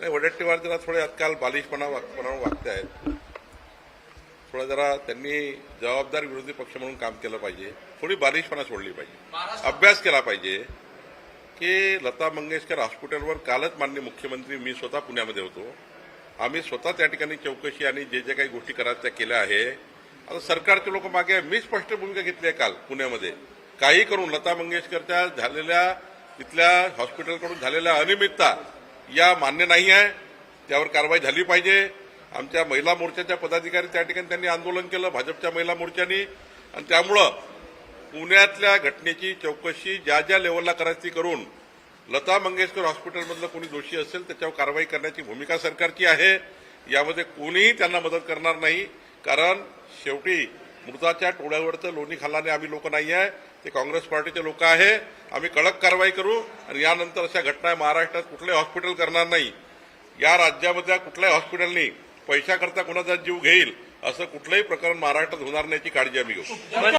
नाही वडेट्टीवार जरा थोडे आजकाल बालिशपणा वागपणा वागत आहेत थोडं जरा त्यांनी जबाबदार विरोधी पक्ष म्हणून काम केलं पाहिजे. थोडी बालिशपणा सोडली पाहिजे. अभ्यास केला पाहिजे की लता मंगेशकर हॉस्पिटलवर कालच माननीय मुख्यमंत्री मी स्वतः पुण्यामध्ये होतो. आम्ही स्वतः त्या ठिकाणी चौकशी आणि जे जे काही गोष्टी करायच्या त्या केल्या आहे. आता सरकारचे लोक मागे मी स्पष्ट भूमिका घेतली आहे काल पुण्यामध्ये. काही करून लता मंगेशकरच्या झालेल्या तिथल्या हॉस्पिटलकडून झालेल्या अनियमितता या मान्य नाही आहे. त्यावर कारवाई झाली पाहिजे. आमच्या महिला मोर्चाच्या पदाधिकारी त्या ठिकाणी त्यांनी आंदोलन केलं भाजपच्या महिला मोर्चानी. आणि त्यामुळं पुण्यातल्या घटनेची चौकशी ज्या ज्या लेवलला करायची ती करून लता मंगेशकर हॉस्पिटलमधलं कोणी दोषी असेल त्याच्यावर कारवाई करण्याची भूमिका सरकारची आहे. यामध्ये कोणीही त्यांना मदत करणार नाही. कारण शेवटी मृताच्या टोळ्यावरचं लोणी खाल्ल्याने आम्ही लोक नाही आहे. ते काँग्रेस पार्टीचे लोक आहे. आम्ही कडक कारवाई करू आणि यानंतर अशा घटना महाराष्ट्रात कुठलंही हॉस्पिटल करणार नाही. या राज्यामधल्या कुठल्याही हॉस्पिटलनी पैशाकरता कोणाचा जीव घेईल असं कुठलंही प्रकरण महाराष्ट्रात होणार नाही याची काळजी आम्ही घेऊ.